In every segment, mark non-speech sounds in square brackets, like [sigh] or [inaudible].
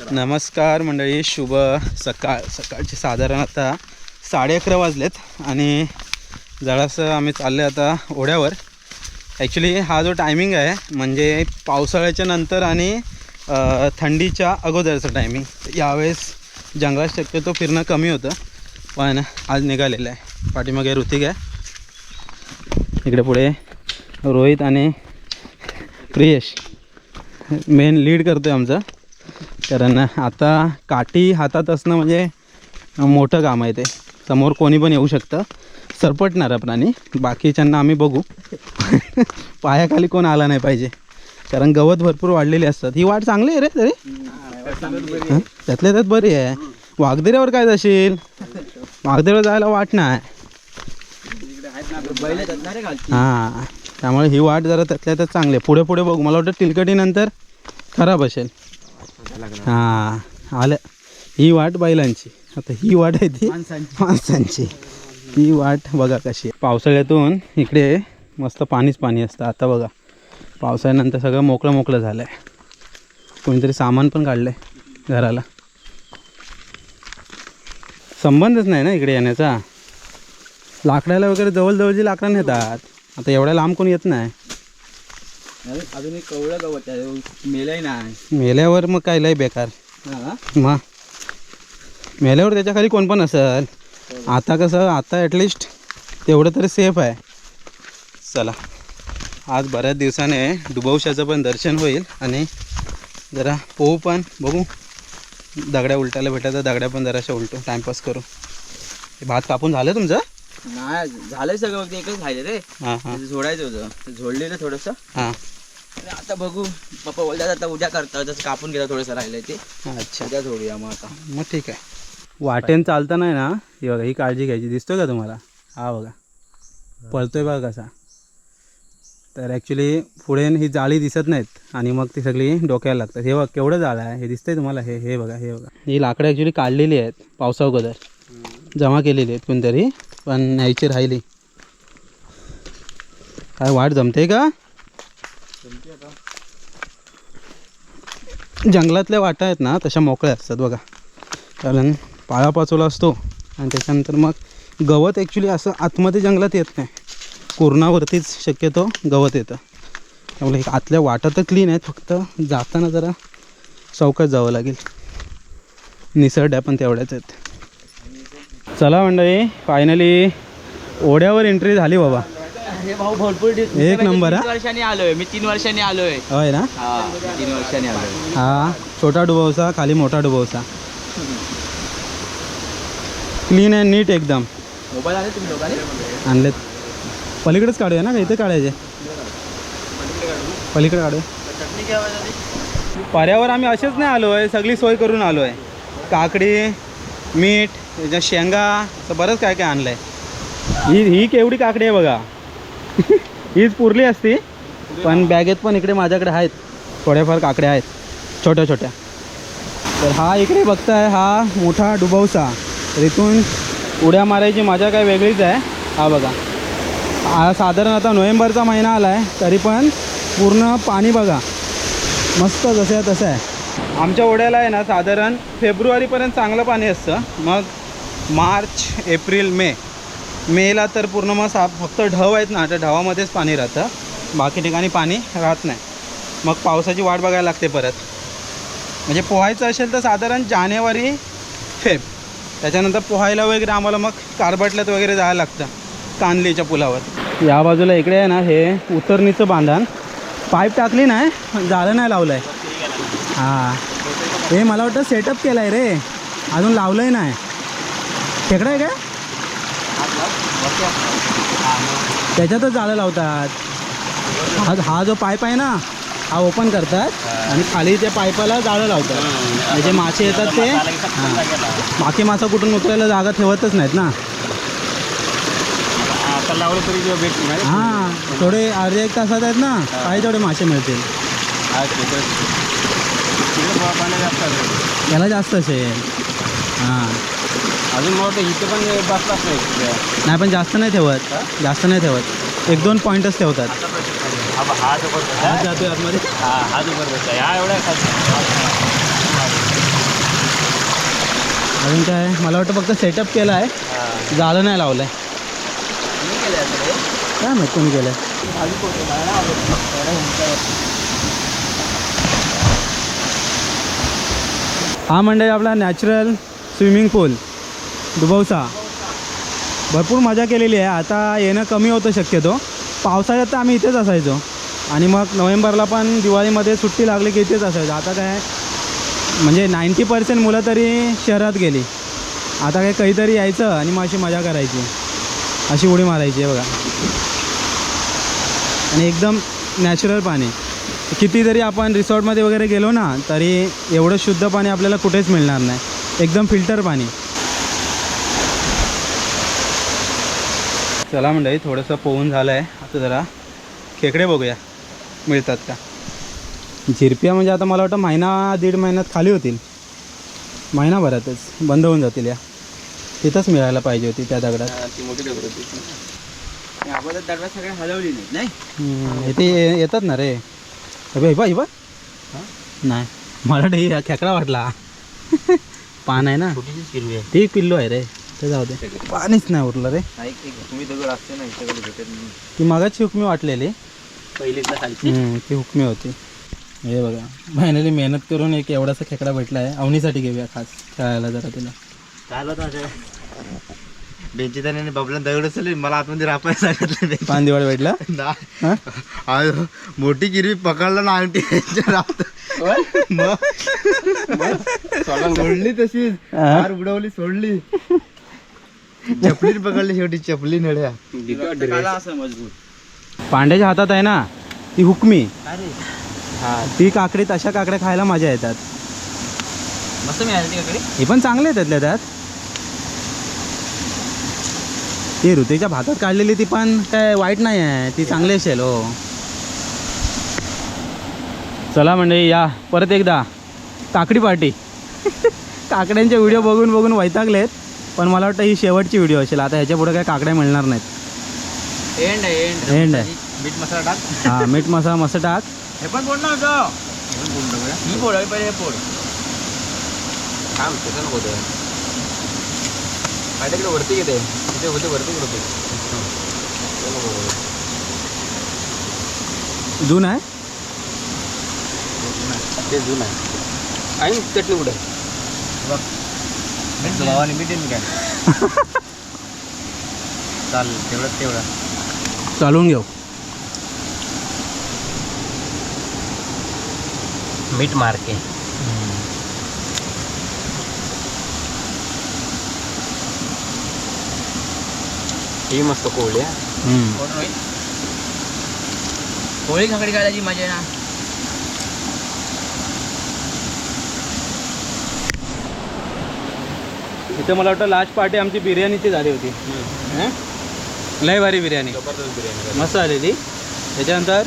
नमस्कार मंडळी शुभ सकाळ सकाळचे साधारण आता साडे अकरा वाजलेत आणि जरासं आम्ही चाललो आता ओढ्यावर. ॲक्च्युली हा जो टायमिंग आहे म्हणजे पावसाळ्याच्या नंतर आणि थंडीच्या अगोदरचं टायमिंग यावेळेस जंगलात शक्यतो फिरणं कमी होतं पण आज निघालेलं आहे. पाठीमागे ऋतिक आहे. इकडे पुढे रोहित आणि प्रियेश. मेन लीड करतो आहे आमचं. कारण आता काठी हातात असणं म्हणजे मोठं काम आहे ते. समोर कोणी पण येऊ शकतं. सरपटणारा प्राणी. बाकीच्यांना आम्ही बघू. [laughs] पायाखाली कोण आला नाही पाहिजे. कारण गवत भरपूर वाढलेली असतात. ही वाट चांगली आहे रे तरी? त्यातल्या त्यात बरी आहे. वाघदेऱ्यावर काय जाशील? वाघदेऱ्यावर जायला वाट नाही. हां. त्यामुळे ही वाट जरा त्यातल्या त्यात चांगली आहे. पुढे पुढे बघू. मला वाटतं तिलकटीनंतर खराब असेल. हां आलं. ही वाट बैलांची. आता ही वाट आहे ती माणसांची. ही वाट बघा कशी. पावसाळ्यातून इकडे मस्त पाणीच पाणी असतं. आता बघा पावसाळ्यानंतर सगळं मोकळं मोकळं झालं आहे कोणीतरी सामान पण काढलं आहे घराला. संबंधच नाही ना इकडे येण्याचा? लाकडाला वगैरे जवळजवळची लाकडं नेतात आता एवढ्या लांब कोण येत नाही. अजून एक कवळं गवत आहे मेलही नाही. मेल्यावर मग काय लय बेकार. मग मेल्यावर त्याच्याखाली कोण पण असेल. आता कसं आता ॲटलिस्ट तेवढं तरी सेफ आहे. चला. आज बऱ्याच दिवसाने डुबवशाचं पण दर्शन होईल आणि जरा पोहू पण बघू. दगड्या उलटायला भेटायचं दगड्या पण जराशा उलटू टाईमपास करू. हे भात कापून झालं तुमचं? नाही झालंय सगळं एकच राहिले रे. हां हां. झोडायचं होतं. झोडलेलं थोडंसं. हां. बघू. पप्पा बोलतात आता उद्या करता जसं कापून गेला थोडंसं राहिलंय ते. अच्छा. उद्या झोडूया मग आता. मग ठीक आहे. वाटेन चालताना आहे ना? ही बघा ही काळजी घ्यायची. दिसतोय का तुम्हाला? हा बघा. पळतोय बघा कसा. तर ॲक्च्युली पुढे ही जाळी दिसत नाहीत. आणि मग ती सगळी डोक्याला लागतात. हे बघ केवढं जाळं आहे. हे दिसतंय तुम्हाला? हे हे बघा हे बघा. ही लाकडं ॲक्च्युली काढलेली आहेत. पावसा अगोदर. जमा केलेली आहेत कोणतरी. पण न्यायची राहिली. काय वाट जमते का? जंगलातल्या वाटा आहेत ना तशा मोकळ्या असतात बघा. कारण पाळापाचोला असतो आणि त्याच्यानंतर मग गवत ॲक्च्युली असं आतमध्ये जंगलात येत नाही. कोरणावरतीच शक्यतो गवत येतं. त्यामुळे आतल्या वाटा तर क्लीन आहेत फक्त जाताना जरा चौकात जावं लागेल. निसरड्या पण तेवढ्याच आहेत. चला मंडळी फायनली ओढ्यावर एंट्री झाली बाबा. हे भाऊ भरपूर एक नंबर, हा? वर्षांनी आलोय मी तीन वर्षांनी आलोय. होय ना? हा तीन वर्षांनी आलोय. हा छोटा डुबवसा खाली मोठा डुबवसा. क्लीन अँड नीट एकदम. मोबाईल आले तुम्ही लोकांनी आणलेत. पलीकडेच काढूया ना का? इथे काढायचे? पलीकडे काढूया पर्यावर आम्ही असेच नाही आलो आहे सगळी सोय करून आलो आहे काकडी मीठ त्याच्या शेंगा असं बरंच काय काय आणलं आहे ही ही केवढी काकडी आहे बघा. हीच पुरली असती. पण बॅगेत पण इकडे माझ्याकडे आहेत. थोड्याफार काकड्या आहेत. छोट्या छोट्या. तर हा इकडे बघताय हा मोठा डुबवसा. तर इथून उड्या मारायची मजा काय वेगळीच आहे. हा बघा. हा साधारण आता नोव्हेंबरचा महिना आला आहे तरी पण पूर्ण पाणी बघा. मस्त जसं आहे तसं आहे. आमच्या ओढ्याला आहे ना साधारण फेब्रुवारीपर्यंत चांगलं पाणी असतं. मग मार्च एप्रिल मे. मेला तर पूर्ण मग सा फक्त ढव आहेत ना त्या ढवामध्येच पाणी राहतं. बाकी ठिकाणी पाणी राहत नाही. मग पावसाची वाट बघायला लागते परत. म्हणजे पोहायचं असेल तर साधारण जानेवारी फेब. त्याच्यानंतर पोहायला वगैरे आम्हाला मग कारबटल्यात वगैरे जायला लागतं. कांदलीच्या पुलावर. या बाजूला इकडे आहे ना हे उतरणीचं बांधण. पाईप टाकली नाही झालं जाळं नाही लावलं आहे हां. हे मला वाटतं सेटअप केलं आहे रे. अजून लावलंही नाही. खेकडं आहे का त्याच्यातच जाळं लावतात. हा हा जो पाईप आहे ना हा ओपन करतात आणि खाली त्या पाईपाला जाळं लावतात. म्हणजे मासे येतात ते बाकी मासा कुठून उतरायला जागा ठेवतच नाहीत ना. हा हां थोडे अर्धे एक तासात आहेत ना काही तेवढे मासे मिळतील. याला जास्त असेल हां. अजून मला वाटतं इथं पण बसलाच नाही. नाही पण जास्त नाही ठेवत. जास्त नाही ठेवत. एक दोन पॉईंटच ठेवतात. हा हा जबरदस्त हात जातोय आतमध्ये. हा हा जबरदस्त आहे. हा एवढा अजून काय मला वाटतं फक्त सेटअप केला आहे. जाळं नाही लावलं आहे काय माहीत कोणी केलं हा मंडळी आपला नॅचरल स्विमिंग पूल दुबवसा भरपूर मजा केलेली आहे. आता येणं कमी होतं शक्यतो. पावसाळ्यात तर आम्ही इथेच असायचो. आणि मग नोव्हेंबरला पण दिवाळीमध्ये सुट्टी लागली की इथेच असायचो. आता काय म्हणजे नाईंटी पर्सेंट मुलं तरी शहरात गेली. आता काय काहीतरी यायचं आणि मग अशी मजा करायची. अशी उडी मारायची आहे बघा. आणि एकदम नॅचरल पाणी. किती जरी आपण रिसॉर्टमध्ये वगैरे गेलो ना तरी एवढं शुद्ध पाणी आपल्याला कुठेच मिळणार नाही. एकदम फिल्टर पाणी. चला मंडळी थोडंसं पोहून झालं आहे आता जरा खेकडे बघूया. मिळतात का? झिरप्या म्हणजे आता मला वाटतं महिना दीड महिन्यात खाली होतील. महिनाभरातच बंद होऊन जातील या. तिथंच मिळायला पाहिजे होती त्या दगडात. ती मोठी दगड होती. आपण दरवाज सगळे हलवली नाही? ये- येतात ना रे. अबे हिबा हिबा नाही मला ही खेकडा वाटला. [laughs] पान आहे ना. ती पिल्लू आहे रे. ते जाऊ दे. पाणीच नाही उरलं रे. तुम्ही दगड असते ना इकडे भेटत ती मगाची हुकमी वाटलेली. हम्म, ती हुकमी होती. हे बघा. फायनली मेहनत करून एक एवढासा खेकडा भेटला आहे. अवनीसाठी घेऊया खास. खेळायला जरा तिला. चालू बेंची त्याने बाबला दगड असेल मला आतमध्ये रापायला सांगितलं पान दिवाळ भेटला? आयो, मोठी गिरवी पकडला ना आमटी राहत सोडली तशीच? हार उडवली सोडली. चपली पकडली शेवटी चपली नड्या पांड्याच्या हातात आहे ना ती हुकमी. ती काकडी तशा काकड्या खायला मजा येतात. मस्त मिळाली ती काकडे. हे पण चांगले आहेत त्यातल्या त्यात. ती ऋतेच्या भातात काढलेली ती पण काय वाईट नाही आहे ती चांगली असेल हो. चला म्हणजे या. परत एकदा. काकडी पार्टी. [laughs] काकड्यांचे व्हिडिओ बघून बघून वैतागलेत. पण मला वाटतं ही शेवटची व्हिडिओ असेल. आता ह्याच्या पुढे काय काकड्या मिळणार नाहीत. एंड आहे एंड एंड आहे. मीठ मसाला टाक. हा मीठ मसाला मस्त टाक. हे पण बोल ना ही पहिले हे होतं माझ्याकडे वरती घेते तिथे होते वरती जून आहे? ते जुन आहे. आणि चटणी उड भावाने मीठ आहे काय चालेल तेवढं तेवढं चालवून घेऊ मीठ मारके ही मस्त कोळी हम्म. कोळी खाकडी खायची मजा आहे ना इथं मला वाटतं लास्ट पार्टी आमची बिर्याणीची झाली होती. हं? लय भारी बिर्याणी. बिर्याणी मस्त आलेली त्याच्यानंतर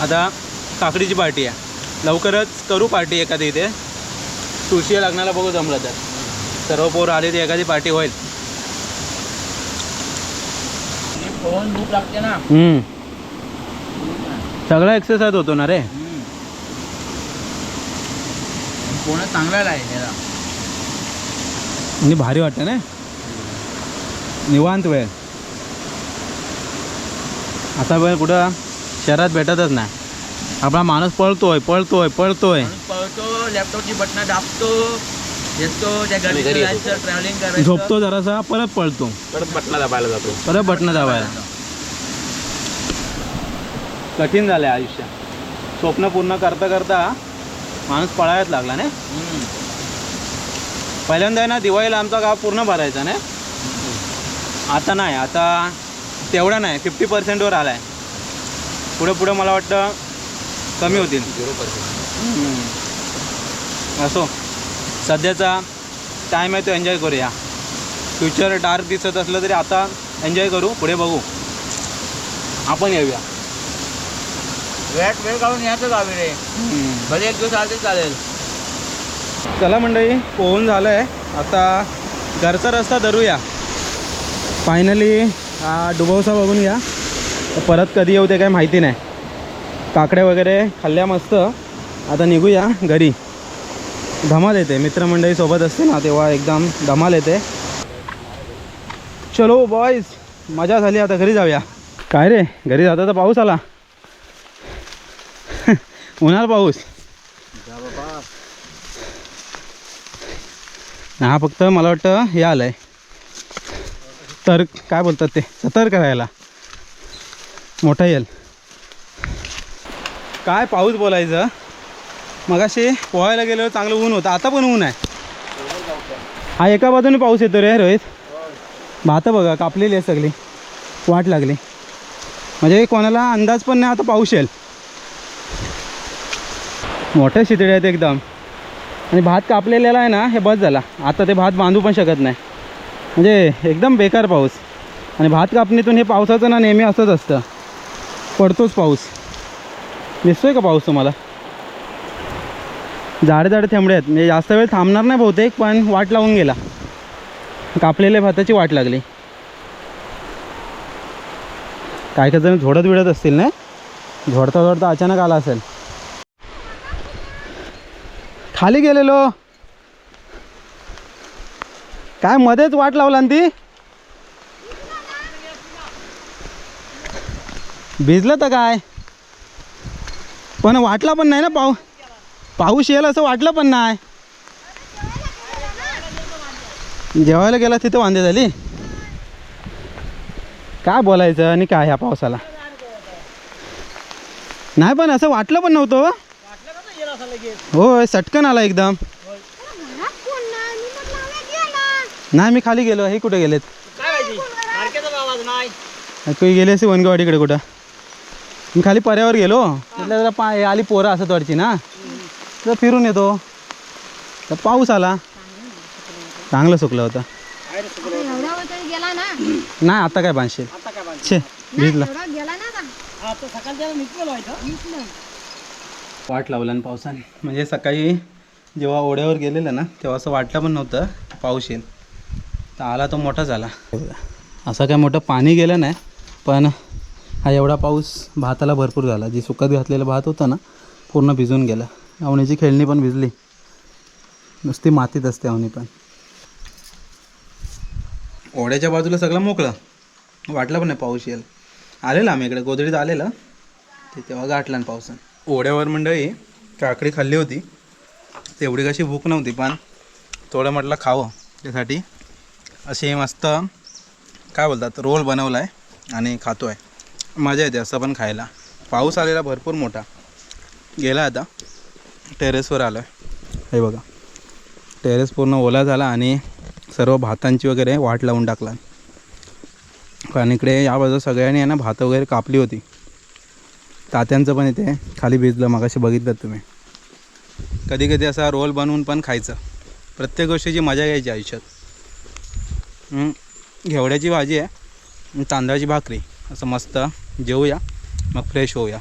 आता काकडीची पार्टी आहे. लवकरच करू पार्टी एखादी इथे. तुळशी लग्नाला बघू जमलं तर. सर्व पोर आले ती एखादी पार्टी होईल. सगळा एक्सरसाइज होतो ना रे. फोन चांगला आणि भारी वाटतं ना निवांत वेळ असा वेळ कुठं शहरात भेटतच नाही आपला माणूस पळतोय पळतोय पळतोय पळतो लॅपटॉपची बटणं दाबतो येतो त्या ट्रॅव्हलिंग करायचं झोपतो जरासा परत पळतो परत बटणं दाबायला जातो परत बटणं दाबायला कठीण झालं आयुष्य स्वप्न पूर्ण करता करता माणूस पळायच लागला ना पहिल्यांदा आहे ना दिवाळीला आमचा गाव पूर्ण भरायचा ना आता नाही आता तेवढा नाही फिफ्टी पर्सेंटवर आला आहे पुढे पुढे मला वाटतं कमी होतील. Zero percent. असो सध्याचा टाईम आहे तो एन्जॉय करूया. फ्युचर डार्क दिसत असलं तरी आता एन्जॉय करू पुढे बघू. आपण येऊया. वेळात वेळ काढून यायचं गावी रे. भले एक दिवस आले चालेल. चला मंडळी पोहून झालं आहे आता घरचा रस्ता धरूया. फायनली हा डुबवसा बघून घ्या. परत कधी येऊ ते काही माहिती नाही. काकड्या वगैरे खाल्ल्या मस्त. आता निघूया घरी. धमाल येते. मित्रमंडळी सोबत असते ना तेव्हा एकदम धमाल येते. चलो बॉयज मजा झाली आता घरी जाऊया. काय रे? घरी जाता तर पाऊस आला. [laughs] होणार पाऊस. हा फक्त मला वाटतं हे आलंय. तर काय बोलतात ते? सतर्क करायला मोठा येईल. काय पाऊस बोलायचं? मगाशी पोहायला गेल्यावर चांगलं ऊन होतं आता पण ऊन आहे. हा एका बाजूने पाऊस येतो रे रोहित. भातं बघा कापलेली आहे सगळी. वाट लागली. म्हणजे कोणाला अंदाज पण नाही आता पाऊस येईल. मोठ्या शितळे आहेत एकदम. आणि भात कापलेला आहे ना हे बस झाला. आता ते भात बांधू पण शकत नाही. म्हणजे एकदम बेकार पाऊस. आणि भात कापणीतून हे पावसाचं ना नेहमी असंच असतं. पडतोच पाऊस. दिसतोय का पाऊस तुम्हाला? झाडे झाडे थेंबडे आहेत. म्हणजे जास्त वेळ थांबणार नाही बहुतेक पण वाट लावून गेला. कापलेल्या भाताची वाट लागली. काय काय जण झोडत विडत असतील ना झोडता झोडता अचानक आला असेल. खाली गेलेलो. काय मध्येच वाट लावला ना ती? भिजलं तर काय? पण वाटला पण नाही ना पाऊ पाऊस येईल असं वाटलं पण नाही. जेवायला गेला तिथं वांदे झाली? काय बोलायचं आणि काय ह्या पावसाला? नाही पण असं वाटलं पण नव्हतं. होय सटकन आला एकदम. नाही? मी खाली गेलो. हे कुठे गेलेत? गेली असे वनगवाडीकडे कुठं? मी खाली पर्यावर गेलो. म्हटलं जरा पा आली पोरं असत वाटची ना. तर फिरून येतो. तर पाऊस आला. चांगलं सुकलं होतं. नाही आता काय बांधशील? छे भिजला. वाट लावला आणि पावसाने. म्हणजे सकाळी जेव्हा ओढ्यावर गेलेलं ना तेव्हा असं वाटलं पण नव्हतं की पाऊस येईल. तर आला तो मोठा झाला. असं काय मोठं पाणी गेलं नाही पण हा एवढा पाऊस भाताला भरपूर झाला. जी सुकत घातलेलं भात होतं ना पूर्ण भिजून गेलं. अवणीची खेळणी पण भिजली. नुसती मातीत असते अवनी पण. ओढ्याच्या बाजूला सगळं मोकळं. वाटलं पण नाही पाऊस येईल. आलेलं आम्ही इकडे. गोदडीत आलेलं. ते तेव्हा गाठला ना पावसानं. ओढ्यावर मंडळी काकडी खाल्ली होती. तेवढी कशी भूक नव्हती पण थोडं म्हटलं खावं. त्यासाठी असे मस्त काय बोलतात रोल बनवला आहे आणि खातो आहे मजा येते असं पण खायला. पाऊस आलेला भरपूर मोठा. गेला आता. टेरेसवर आलो आहे हे बघा. टेरेस पूर्ण ओला झाला आणि सर्व भातांची वगैरे वाट लावून टाकला. कारण इकडे या बाजूला सगळ्यांनी आहे ना भात वगैरे कापली होती. तात्यांचं पण इथे खाली भिजलं मगाशी बघितलं तुम्ही. कधी कधी असा रोल बनवून पण खायचं. प्रत्येक गोष्टीची मजा घ्यायची आयुष्यात. घेवड्याची भाजी आहे तांदळाची भाकरी. असं मस्त जेवूया मग फ्रेश होऊया.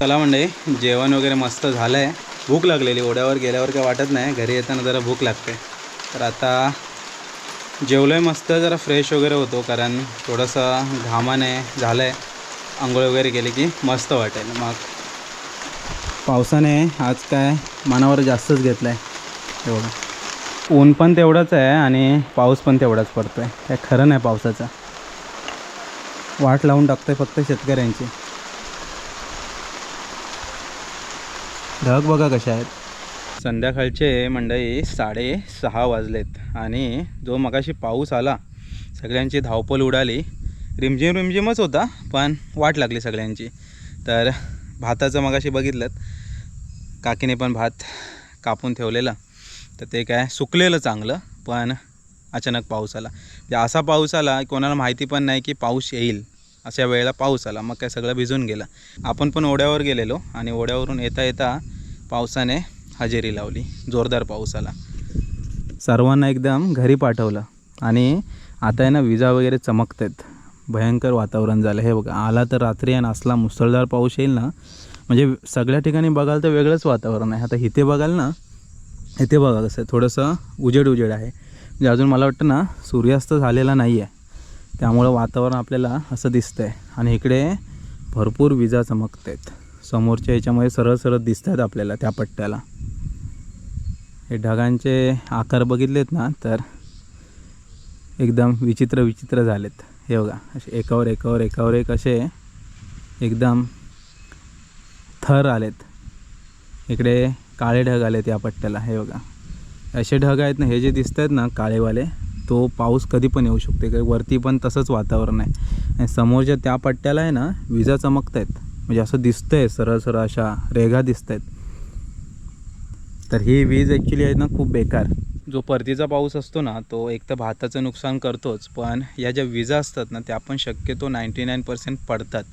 चला म्हणजे जेवण वगैरे मस्त झालं आहे भूक लागलेली ओढ्यावर गेल्यावर काय वाटत नाही. घरी येताना जरा भूक लागते. तर आता जेवलं आहे मस्त जरा फ्रेश वगैरे होतो कारण थोडंसं घामाने झालं आहे आंघोळ वगैरे केली की मस्त वाटेल. मग पावसाने आज काय मनावर जास्तच घेतलं आहे तेवढं ऊन पण तेवढंच आहे आणि पाऊस पण तेवढाच पडतो आहे काय खरं नाही पावसाचं. वाट लावून टाकतोय फक्त शेतकऱ्यांची. ढग बघा कशा आहेत. संध्याकाळचे मंडळी साडेसहा वाजलेत आणि जो मगाशी पाऊस आला सगळ्यांची धावपळ उडाली. रिमझिम रिमझिमच होता पण वाट लागली सगळ्यांची. तर भाताचं मगाशी बघितलं काकीने पण भात कापून ठेवलेलं. तर ते काय सुकलेलं चांगलं पण अचानक पाऊस आला. म्हणजे असा पाऊस आला कोणाला माहिती पण नाही की पाऊस येईल. अशा वेळेला पाऊस आला मग काय सगळं भिजून गेलं. आपण पण ओढ्यावर गेलेलो आणि ओढ्यावरून येता येता पावसाने हजेरी लावली. जोरदार पाऊस आला. सर्वांना एकदम घरी पाठवलं. आणि आता आहे ना विजा वगैरे चमकतात. भयंकर वातावरण झालं. हे बघा आला तर रात्री आणि असला मुसळधार पाऊस येईल ना म्हणजे सगळ्या ठिकाणी बघाल तर वेगळंच वातावरण आहे. आता इथे बघाल ना इथे बघा कसं थोडंसं उजेड उजेड आहे. म्हणजे अजून मला वाटतं ना सूर्यास्त झालेला नाही आहे त्यामुळं वातावरण आपल्याला असं दिसतं आहे आणि इकडे भरपूर विजा चमकत आहेत समोरच्या ह्याच्यामध्ये सरळ सरळ दिसत आहेत आपल्याला त्या पट्ट्याला. हे ढगांचे आकार बघितलेत ना तर एकदम विचित्र विचित्र झालेत. हे बघा असे एकावर एकावर एकावर एक असे एकदम थर आलेत. इकडे काळे ढग आलेत या पट्ट्याला हे बघा. असे ढग आहेत ना हे जे दिसत आहेत ना काळेवाले तो पाऊस कधी पण येऊ शकते. काही वरती पण तसंच वातावरण आहे. आणि समोरच्या त्या पट्ट्याला आहे ना विजा चमकत आहेत म्हणजे असं दिसतंय सरळ सरळ अशा रेघा दिसत आहेत तर ही वीज ॲक्च्युली आहे ना खूप बेकार. जो परतीचा पाऊस असतो ना तो एक तर भाताचं नुकसान करतोच पण या ज्या विजा असतात ना त्या पण शक्यतो नाईंटी नाईन पर्सेंट पडतात.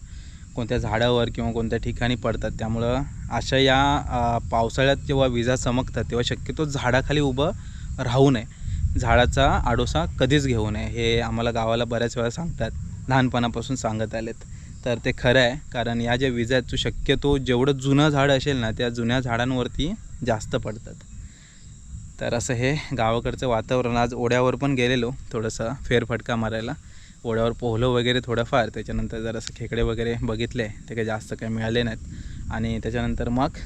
कोणत्या झाडावर किंवा कोणत्या ठिकाणी पडतात त्यामुळं अशा या पावसाळ्यात जेव्हा विजा चमकतात तेव्हा शक्यतो झाडाखाली उभं राहू नये. झाडाचा आडोसा कधीच घेऊ नये हे आम्हाला गावाला बऱ्याच वेळा सांगतात लहानपणापासून सांगत आलेत. तर ते खरं आहे कारण या ज्या विजा आहेत तो शक्यतो जेवढं जुनं झाड असेल ना त्या जुन्या झाडांवरती जास्त पडतात. तर असं हे गावाकडचं वातावरण. आज ओढ्यावर पण गेलेलो थोडंसं फेरफटका मारायला. ओढ्यावर पोहलो वगैरे थोडंफार. त्याच्यानंतर जरासं खेकडे वगैरे बघितले ते काही जास्त काही मिळाले नाहीत. आणि त्याच्यानंतर मग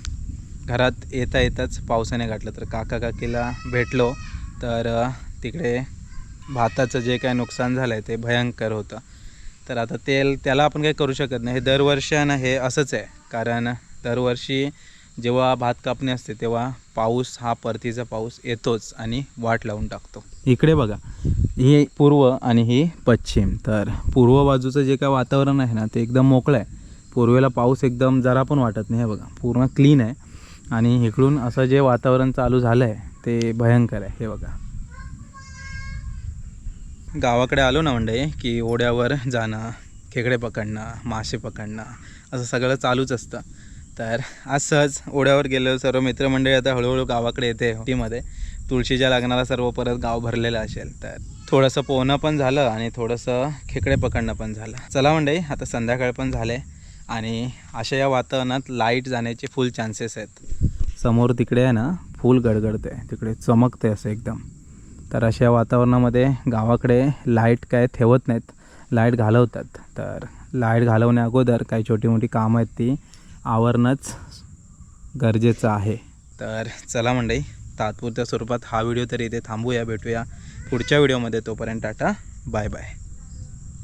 घरात येता येताच पावसाने गाठलं. तर काका काकीला भेटलो तर तिकडे भाताचं जे काय नुकसान झालं आहे ते भयंकर होतं. तर आता तेल त्याला आपण काही करू शकत नाही. हे दरवर्षी ना हे असंच आहे. कारण दरवर्षी जेव्हा भात कापणी असते तेव्हा पाऊस हा परतीचा पाऊस येतोच आणि वाट लावून टाकतो. इकडे बघा ही पूर्व आणि ही पश्चिम. तर पूर्व बाजूचं जे काय वातावरण आहे ना ते एकदम मोकळं आहे. पूर्वेला पाऊस एकदम जरा पण वाटत नाही हे बघा. पूर्ण क्लीन आहे. आणि इकडून असं जे वातावरण चालू झालं आहे ते भयंकर आहे हे बघा. गावाकडे आलो ना म्हणजे की ओढ्यावर जाणं खेकडे पकडणं मासे पकडणं असं सगळं चालूच असतं. तर आज सहज ओढ्यावर गेलो सर्व मित्रमंडळी आता हळूहळू गावाकडे येते टीमध्ये तुळशीच्या लग्नाला सर्व परत गाव भरलेलं असेल तर थोडंसं पोहणं पण झालं आणि थोडंसं खेकडे पकडणं पण झालं. चला मंडळी आता संध्याकाळ पण झाले आणि अशा या वातावरणात लाइट जाण्याचे फुल चान्सेस आहेत. समोर तिकडे आहे ना फुल गडगडते तिकडे चमकते असं एकदम. तर अशा वातावरणामध्ये गावाकडे लाइट काय ठेवत नाहीत. लाइट घालवतात. तर लाइट घालवण्या अगोदर काही छोटी मोठी कामं आहेत ती आवरणंच गरजेचं आहे. तर चला मंडई तात्पुरत्या स्वरूपात हा व्हिडिओ तरी इथे थांबूया भेटूया पुढच्या व्हिडिओमध्ये. तोपर्यंत टाटा बाय बाय.